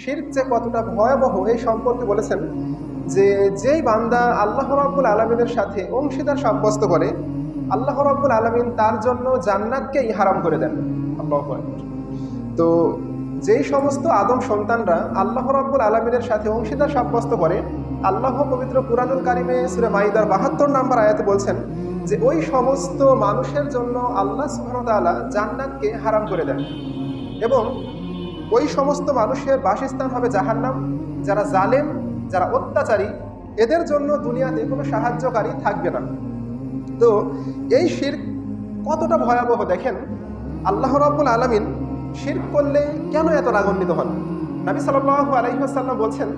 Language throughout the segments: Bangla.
শির্ক যে কতটা ভয়াবহ, এই সম্পর্কে বলেছেন যে যেই বান্দা আল্লাহ রাব্বুল আলমিনের সাথে অংশীদার সাব্যস্ত করে, আল্লাহ রাব্বুল আলমিন তার জন্য জান্নাতকেই হারাম করে দেন। আল্লাহ তো যেই সমস্ত আদম সন্তানরা আল্লাহ রাব্বুল আলমিনের সাথে অংশীদার সাব্যস্ত করে, আল্লাহ পবিত্র কুরআনুল কারিমে সুরে মাইদার বাহাত্তর নাম্বার আয়াতে বলছেন যে ওই সমস্ত মানুষের জন্য আল্লাহ ওয়া জান্নাতকে হারাম করে দেন। এবং ওই সমস্ত মানুষের বাসস্থান হবে জাহান্নাম। যারা জালেম, যারা অত্যাচারী, এদের জন্য দুনিয়াতে কোনো সাহায্যকারী থাকবে না। তো এই শির কতটা ভয়াবহ দেখেন? আল্লাহ রাব্বুল আলামিন শির করলে কেন এত রাগান্বিত হন? নবী সাল্লাল্লাহু আলাইহি ওয়াসাল্লাম বলছেন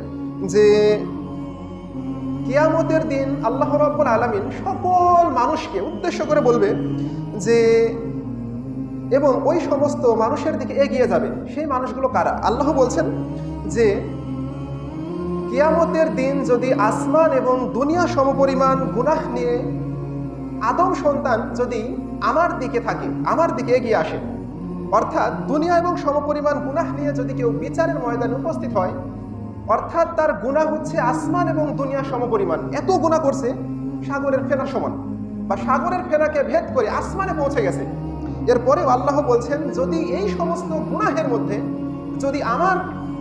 যে, কিয়ামতের দিন আল্লাহ রাব্বুল আলামিন সকল মানুষকে উদ্দেশ্য করে বলবে যে এবং ওই সমস্ত মানুষের দিকে এগিয়ে যাবে। সেই মানুষগুলো কারা? আল্লাহ বলছেন যে, কিয়ামতের দিন যদি আসমান এবং দুনিয়া সমপরিমাণ গুনাহ নিয়ে আদম সন্তান যদি আমার দিকে থাকে, আমার দিকে এগিয়ে আসে, অর্থাৎ দুনিয়া এবং সমপরিমাণ গুনাহ নিয়ে যদি কেউ বিচারের ময়দানে উপস্থিত হয়, অর্থাৎ তার গুণা হচ্ছে আসমান এবং দুনিয়া সমপরিমাণ। এত গুণা করছে, সাগরের ফেনা সমান। বা সাগরের ফেনাকে ভেদ করে আসমানে পৌঁছে গেছে। এরপরেও আল্লাহ বলছেন, যদি এই সমস্ত গুণাহের মধ্যে, যদি আমার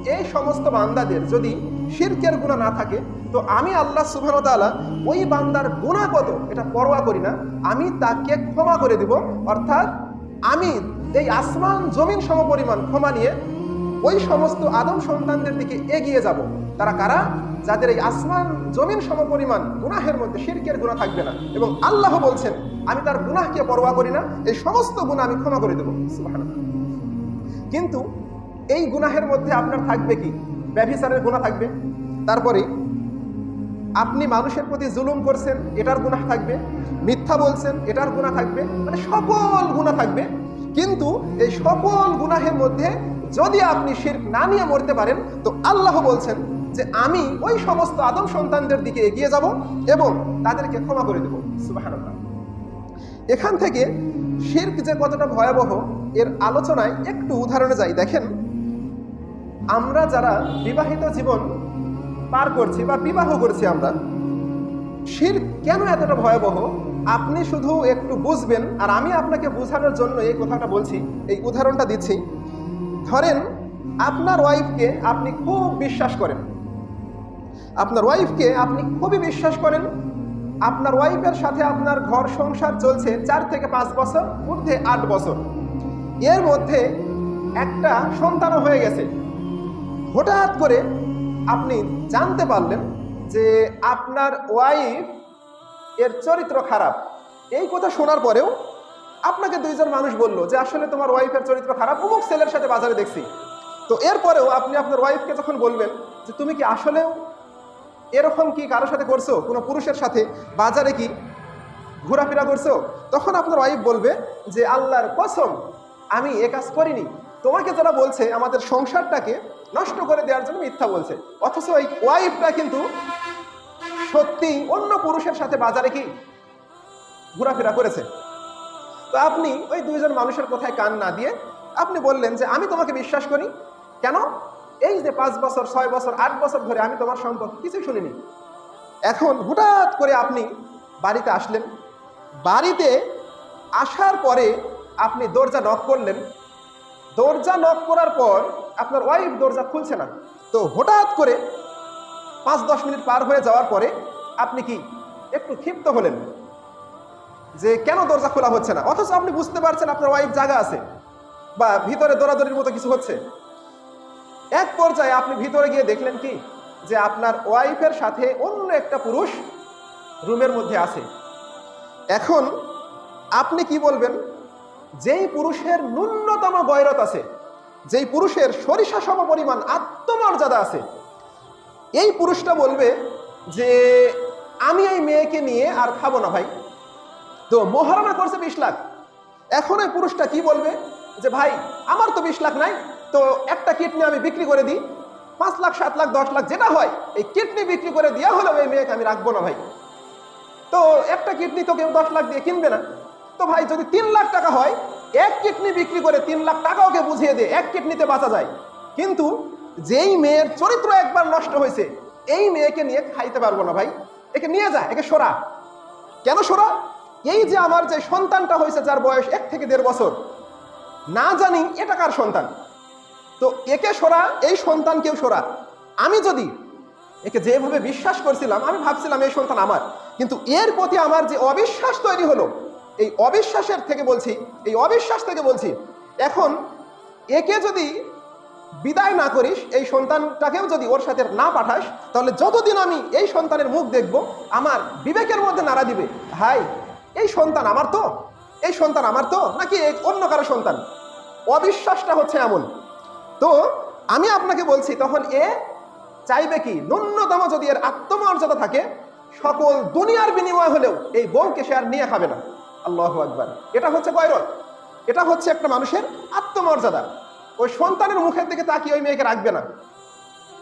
এই সমস্ত বান্দাদের যদি শিরকের গুণা না থাকে, তো আমি আল্লাহ সুবহান তালা ওই বান্দার গুণা কত? এটা পরোয়া করি না। আমি তাকে ক্ষমা করে দিব। অর্থাৎ আমি এই আসমান জমিন সমপরিমাণ ক্ষমা নিয়ে ওই সমস্ত আদম সন্তানদের দিকে এগিয়ে যাব। তারা কারা? যাদের এই আসমান জমিন সমপরিমাণ গুনাহের মধ্যে শিরকের গুণা থাকবে না। এবং আল্লাহ বলছেন, আমি তার গুনাহকে পরোয়া করি না, এই সমস্ত গুণা আমি ক্ষমা করে দেবো। কিন্তু এই গুনাহের মধ্যে আপনার থাকবে কি? ব্যভিচারের গুণা থাকবে। তারপরে আপনি মানুষের প্রতি জুলুম করছেন, এটার গুনাহ থাকবে। মিথ্যা বলছেন, এটার গুনাহ থাকবে। মানে সকল গুনাহ থাকবে। কিন্তু এই সকল গুনাহের মধ্যে যদি আপনি শির না নিয়ে মরতে পারেন, তো আল্লাহ বলছেন যে আমি ওই সমস্ত আদম সন্তানদের দিকে এগিয়ে যাব এবং তাদেরকে ক্ষমা করে দেব। এখান থেকে শির্ক যে কতটা ভয়াবহ, এর আলোচনায় একটু উদাহরণে যাই। দেখেন, আমরা যারা বিবাহিত জীবন পার করছি বা বিবাহ করছি আমরা শির কেন এতটা ভয়াবহ? আপনি শুধু একটু বুঝবেন, আর আমি আপনাকে বোঝানোর জন্য এই কথাটা বলছি, এই উদাহরণটা দিচ্ছি। ধরেন আপনার ওয়াইফকে আপনি খুব বিশ্বাস করেন। আপনার ওয়াইফকে আপনি খুবই বিশ্বাস করেন। আপনার ওয়াইফের সাথে আপনার ঘর সংসার চলছে চার থেকে পাঁচ বছর, ঊর্ধ্বে আট বছর। এর মধ্যে একটা সন্তানও হয়ে গেছে। হঠাৎ করে আপনি জানতে পারলেন যে আপনার ওয়াইফ এর চরিত্র খারাপ। এই কথা শোনার পরেও আপনাকে দুইজন মানুষ বলল যে, আসলে তোমার ওয়াইফের চরিত্র খারাপ, অমুক ছেলের সাথে বাজারে দেখছি। তো এরপরেও আপনি আপনার ওয়াইফকে যখন বলবেন যে, তুমি কি আসলেও এরকম কি কারোর সাথে করছ? কোনো পুরুষের সাথে বাজারে কি ঘোরাফেরা করছ? তখন আপনার ওয়াইফ বলবে যে, আল্লাহর কসম, আমি এ কাজ করিনি। তোমাকে যারা বলছে, আমাদের সংসারটাকে নষ্ট করে দেওয়ার জন্য মিথ্যা বলছে। অথচ ওই ওয়াইফটা কিন্তু সত্যি অন্য পুরুষের সাথে বাজারে কি ঘোরাফেরা করেছে? তো আপনি ওই দুইজন মানুষের কথায় কান না দিয়ে আপনি বললেন যে আমি তোমাকে বিশ্বাস করি। কেন? এই যে পাঁচ বছর, ছয় বছর, আট বছর ধরে আমি তোমার সম্পর্কে কিছুই শুনিনি। এখন হঠাৎ করে আপনি বাড়িতে আসলেন। বাড়িতে আসার পরে আপনি দরজা নক করলেন। দরজা নক করার পর আপনার ওয়াইফ দরজা খুলছে না। তো হঠাৎ করে পাঁচ দশ মিনিট পার হয়ে যাওয়ার পরে আপনি কি একটু ক্ষিপ্ত হলেন? যে কেন দরজা খোলা হচ্ছে না? অথচ আপনি বুঝতে পারছেন আপনার ওয়াইফ জায়গা আছে বা ভিতরে দৌড়াদৌড়ির মতো কিছু হচ্ছে। এক পর্যায়ে আপনি ভিতরে গিয়ে দেখলেন কি? যে আপনার ওয়াইফের সাথে অন্য একটা পুরুষ রুমের মধ্যে আছে। এখন আপনি কি বলবেন? যেই পুরুষের ন্যূনতম গয়রত আছে, যেই পুরুষের সরিষা সম পরিমাণ আত্মমর্যাদা আছে, এই পুরুষটা বলবে যে, আমি এই মেয়েকে নিয়ে আর খাব না ভাই। তো মহারণা করছে বিশ লাখ। এখন ওই পুরুষটা কি বলবে? যে ভাই, আমার তো বিশ লাখ নাই, তো একটা কিডনি আমি বিক্রি করে দিই। পাঁচ লাখ, সাত লাখ, দশ লাখ, যেটা হয়, এই কিডনি বিক্রি করে দেওয়া হলেও এই মেয়েকে আমি রাখব না ভাই। তো একটা কিডনি তো কেউ দশ লাখ দিয়ে কিনবে না। তো ভাই, যদি তিন লাখ টাকা হয়, এক কিডনি বিক্রি করে তিন লাখ টাকা ওকে বুঝিয়ে দিয়ে এক কিডনিতে বাঁচা যায়। কিন্তু যেই মেয়ের চরিত্র একবার নষ্ট হয়েছে, এই মেয়েকে নিয়ে খাইতে পারব না ভাই। একে নিয়ে যা, একে সরা। কেন সরা? এই যে আমার যে সন্তানটা হয়েছে যার বয়স এক থেকে দেড় বছর, না জানি এটা কার সন্তান। তো একে সরা, এই সন্তানকেও সরা। আমি যদি একে যেভাবে বিশ্বাস করছিলাম, আমি ভাবছিলাম এই সন্তান আমার। কিন্তু এর প্রতি আমার যে অবিশ্বাস তৈরি হলো, এই অবিশ্বাসের থেকে বলছি, এই অবিশ্বাস থেকে বলছি, এখন একে যদি বিদায় না করিস, এই সন্তানটাকেও যদি ওর সাথে না পাঠাস, তাহলে যতদিন আমি এই সন্তানের মুখ দেখব, আমার বিবেকের মধ্যে নাড়া দিবে। হাই এই সন্তান আমার তো? এই সন্তান আমার তো? নাকি অন্য কারও সন্তান? অবিশ্বাসটা হচ্ছে এমন। তো আমি আপনাকে বলছি, তখন এ চাইবে কি? ন্যূনতম যদি এর আত্মমর্যাদা থাকে, সকল দুনিয়ার বিনিময় হলেও এই বউকে সে আর নিয়ে খাবে না। আল্লাহ আকবার। এটা হচ্ছে গয়রত। এটা হচ্ছে একটা মানুষের আত্মমর্যাদা। ওই সন্তানের মুখের দিকে তাকিয়ে ওই মেয়েকে রাখবে না।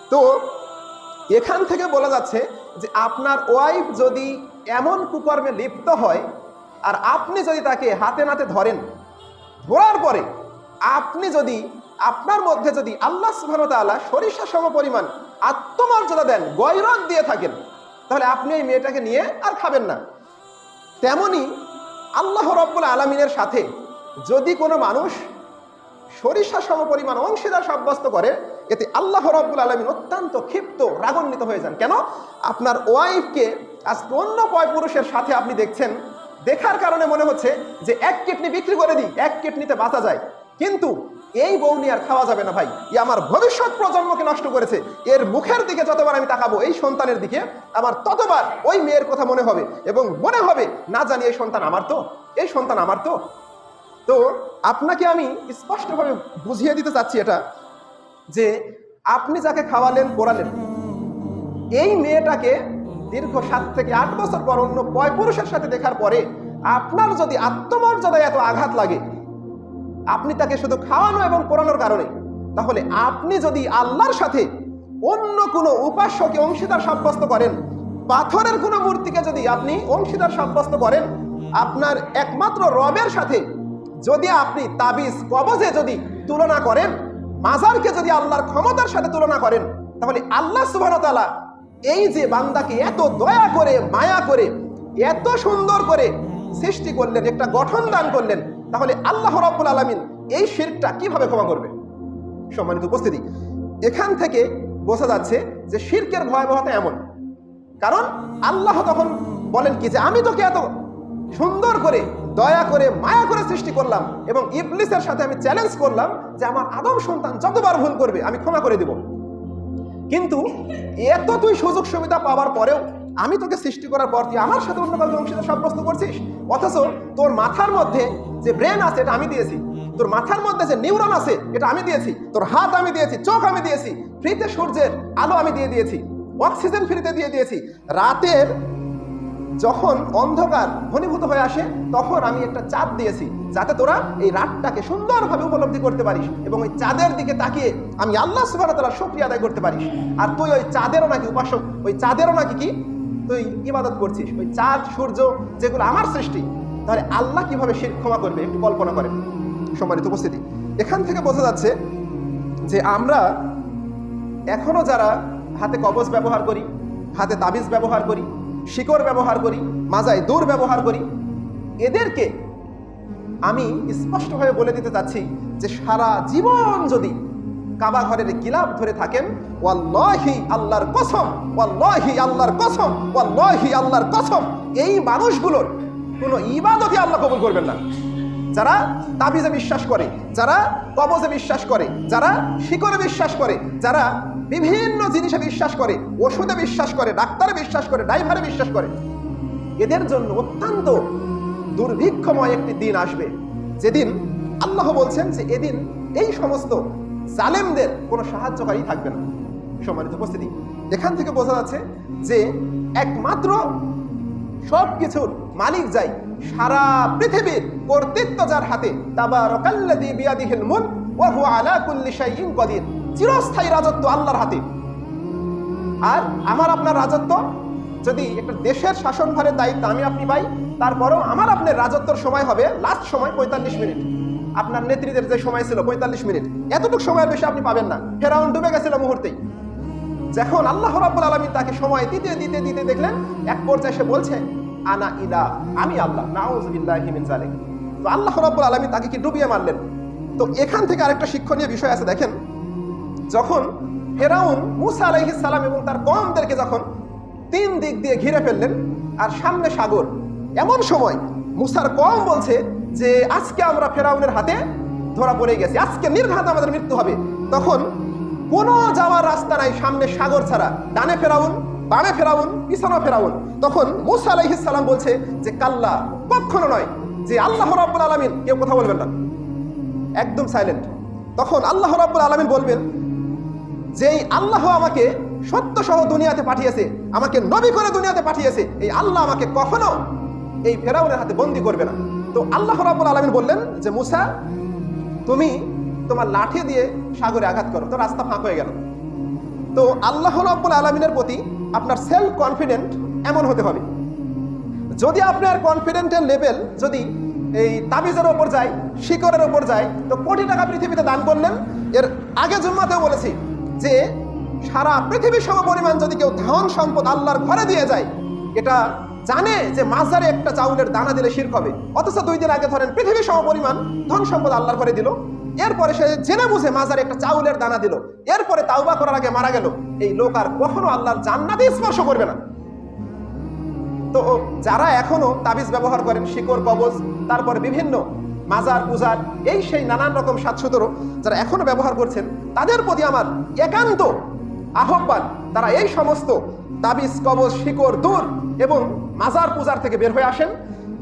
তো এখান থেকে বলা যাচ্ছে যে আপনার ওয়াইফ যদি এমন কুকর্মে লিপ্ত হয় আর আপনি যদি তাকে হাতে নাতে ধরেন, ধরার পরে আপনি যদি আপনার মধ্যে যদি আল্লাহ তাআলা সরিষা সম পরিমাণ আত্মমর্যাদা দেন গৈরত দিয়ে থাকেন, তাহলে আপনি এই মেয়েটাকে নিয়ে আর খাবেন না। তেমনি আল্লাহ রব্বুল আলমিনের সাথে যদি কোনো মানুষ সরিষা সম পরিমাণ অংশীদার সাব্যস্ত করে, এতে আল্লাহ রব্বুল আলমিন অত্যন্ত ক্ষিপ্ত, রাগান্বিত হয়ে যান। কেন? আপনার ওয়াইফকে আজকে অন্য পয় পুরুষের সাথে আপনি দেখছেন দেখার কারণে মনে হচ্ছে যে এক কিডনি বিক্রি করে দিই, এক কিডনিতে বাঁচা যায়। কিন্তু এই বউ নিয়ে আর খাওয়া যাবে না ভাই। ই আমার ভবিষ্যৎ প্রজন্মকে নষ্ট করেছে। এর মুখের দিকে যতবার আমি তাকাবো, এই সন্তানের দিকে আমার ততবার ওই মেয়ের কথা মনে হবে এবং মনে হবে, না জানি এই সন্তান আমার তো? এই সন্তান আমার তো? তো আপনাকে আমি স্পষ্টভাবে বুঝিয়ে দিতে চাচ্ছি এটা, যে আপনি যাকে খাওয়ালেন, পড়ালেন, এই মেয়েটাকে দীর্ঘ সাত থেকে আট বছর পর অন্য পয় পুরুষের সাথে দেখার পরে আপনার যদি আত্মমর্যাদায় এত আঘাত লাগে, আপনি তাকে শুধু খাওয়ানো এবং পড়ানোর কারণে, তাহলে আপনি যদি আল্লাহর সাথে অন্য কোনো উপাস্যকে অংশীদার সাব্যস্ত করেন, পাথরের কোনো মূর্তিকে যদি আপনি অংশীদার সাব্যস্ত করেন, আপনার একমাত্র রবের সাথে যদি আপনি তাবিজ কবজে যদি তুলনা করেন, মাজারকে যদি আল্লাহর ক্ষমতার সাথে তুলনা করেন, তাহলে আল্লাহ সুবাহতালা এই যে বান্দাকে এত দয়া করে, মায়া করে, এত সুন্দর করে সৃষ্টি করলেন, একটা গঠন দান করলেন, তাহলে আল্লাহ রব্বুল আলমিন এই শিরকটা কীভাবে ক্ষমা করবে? সম্মানিত উপস্থিতি, এখান থেকে বোঝা যাচ্ছে যে শিরকের ভয়াবহতা এমন। কারণ আল্লাহ তখন বলেন কি যে, আমি তোকে এত সুন্দর করে, দয়া করে, মায়া করে সৃষ্টি করলাম এবং ইবলিসের সাথে আমি চ্যালেঞ্জ করলাম যে আমার আদম সন্তান যতবার ভুল করবে, আমি ক্ষমা করে দেব। কিন্তু এত তুই সুযোগ সুবিধা পাওয়ার পরেও আমি তোকে সৃষ্টি করার পর তুই আমার সাথে অন্য কাউকে অংশীদার সাব্যস্ত করছিস? অথচ তোর মাথার মধ্যে যে ব্রেন আছে, এটা আমি দিয়েছি। তোর মাথার মধ্যে যে নিউরন আছে, এটা আমি দিয়েছি। তোর হাত আমি দিয়েছি, চোখ আমি দিয়েছি। ফ্রিতে সূর্যের আলো আমি দিয়ে দিয়েছি। অক্সিজেন ফ্রিতে দিয়ে দিয়েছি। রাতের যখন অন্ধকার ঘনীভূত হয়ে আসে, তখন আমি একটা চাঁদ দিয়েছি, যাতে তোরা এই রাতটাকে সুন্দরভাবে উপলব্ধি করতে পারিস এবং ওই চাঁদের দিকে তাকিয়ে আমি আল্লাহ সুবাহ তালা শুক্রিয়া আদায় করতে পারিস। আর তুই ওই চাঁদেরও নাকি উপাসক, ওই চাঁদেরও নাকি কি? তুই ইবাদত করছিস, ওই চাঁদ, সূর্য যেগুলো আমার সৃষ্টি। তাহলে আল্লাহ কীভাবে সে ক্ষমা করবে, একটু কল্পনা করেন। সম্মানিত উপস্থিতি। এখান থেকে বোঝা যাচ্ছে যে আমরা এখনও যারা হাতে কবজ ব্যবহার করি, হাতে তাবিজ ব্যবহার করি শিকড় ব্যবহার করি, মাজায় দূর ব্যবহার করি। এদেরকে আমি স্পষ্টভাবে বলে দিতে চাচ্ছি যে সারা জীবন যদি কাবা ঘরের গিলাপ ধরে থাকেন, ওয়াল্লাহি আল্লাহর কসম, ওয়াল্লাহি আল্লাহর কসম, ওয়াল্লাহি আল্লাহর কসম, এই মানুষগুলোর কোনো ইবাদতই আল্লাহ কবুল করবেন না। যারা তাবিজে বিশ্বাস করে, যারা কবজে বিশ্বাস করে, যারা শিকরে বিশ্বাস করে, যারা বিভিন্ন জিনিসে বিশ্বাস করে, ওষুধে বিশ্বাস করে, ডাক্তারে বিশ্বাস করে, ড্রাইভারে বিশ্বাস করে। এদের জন্য অত্যন্ত দুর্ভিক্ষময় একটি দিন আসবে। যেদিন আল্লাহ বলছেন যে এদিন এই সমস্ত জালেমদের কোনো সাহায্যকারী থাকবে না। সম্মানিত উপস্থিতি, এখান থেকে বোঝা যাচ্ছে যে একমাত্র সব কিছুর মালিক যাই সারা পৃথিবীর কর্তৃত্ব যার হাতে, তাবারাকাল্লাযী বিয়াদিহিল মুলক চিরস্থায়ী রাজত্ব আল্লাহর হাতে। আর আমার আপনার রাজত্ব যদি একটা দেশের শাসনভারের দায়িত্ব আমি আপনি পাই, তারপরেও আমার আপনার রাজত্বর সময় হবে লাস্ট সময় পঁয়তাল্লিশ মিনিট। আপনার নেত্রীদের যে সময় ছিল পঁয়তাল্লিশ মিনিট। এতটুকু সময়ের বেশি আপনি পাবেন না। ফেরাউন ডুবে গেছিল মুহূর্তেই। যখন আল্লাহ রাব্বুল আলামিন তাকে সময় দিতে দিতে দিতে দেখলেন, এক পর্যায়ে সে বলছে, আনা ইলা আমি আল্লাহ নাউজুবিল্লাহি মিন জালিক তো আল্লাহ রাব্বুল আলামিন তাকে কি ডুবিয়ে মারলেন? তো এখান থেকে আরেকটা শিক্ষণীয় বিষয় আছে, দেখেন। যখন ফেরাউন মুসা আলাইহিস সালাম এবং তার কমদেরকে যখন তিন দিক দিয়ে ঘিরে ফেললেন, আর সামনে সাগর, এমন সময় মুসার কম বলছে যে, আজকে আমরা ফেরাউনের হাতে ধরা পড়ে গেছি। আজকে নির্ঘাত আমাদের মৃত্যু হবে। তখন কোনো যাওয়ার রাস্তা নাই, সামনে সাগর ছাড়া। ডানে ফেরাউন, বামে ফেরাউন, পিছনে ফেরাউন। তখন মুসা আলাইহিস সালাম বলছে যে, কাল্লা কখনো নয়। যে আল্লাহ রাব্বুল আলামিন, কেউ কথা বলবেন না। একদম সাইলেন্ট তখন আল্লাহ রাব্বুল আলামিন বলবেন, যেই আল্লাহ আমাকে সত্য সহ দুনিয়াতে পাঠিয়েছে, আমাকে নবী করে দুনিয়াতে পাঠিয়েছে, এই আল্লাহ আমাকে কখনো এই ফেরাউনের হাতে বন্দি করবে না। তো আল্লাহ রাব্বুল আলামিন বললেন যে, মুসা, তুমি তোমার লাঠি দিয়ে সাগরে আঘাত করো, তো রাস্তা ফাঁক হয়ে গেল। তো আল্লাহ রাব্বুল আলামিনের প্রতি আপনার সেলফ কনফিডেন্ট এমন হতে হবে। যদি আপনার কনফিডেন্টের লেভেল যদি এই তাবিজের ওপর যায়, শিকড়ের ওপর যায়। তো কোটি টাকা পৃথিবীতে দান করলেন। এর আগে জুম্মাতেও বলেছি যে সারা পৃথিবীর সম পরিমাণ যদি কেউ ধন সম্পদ আল্লাহর ঘরে দিয়ে যায়, এটা জানে যে মাঝারে একটা চাউলের দানা দিলে শির্ক হবে। অথচ দুই দিন আগে ধরেন পৃথিবী সম পরিমাণ ধন সম্পদ আল্লাহর ঘরে দিল। এরপরে সে জেনে বুঝে মাজারে একটা চাউলের দানা দিল। এরপরে তাওবা করার আগে মারা গেল। এই লোক আর কখনো আল্লাহর জান্নাতে স্পর্শ করবে না। তো যারা এখনও তাবিজ ব্যবহার করেন, শিকড়, কবজ, তারপরে বিভিন্ন মাজার পূজার এই সেই নানান রকম সাতশতরও যারা এখনও ব্যবহার করছেন, তাদের প্রতি আমার একান্ত আহ্বান। তারা এই সমস্ত তাবিজ, কবজ, শিকড় দূর এবং মাজার পূজার থেকে বের হয়ে আসেন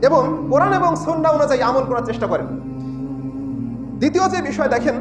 এবং কোরআন এবং সন্না অনুযায়ী আমল করার চেষ্টা করেন। দ্বিতীয় যে বিষয় দেখেন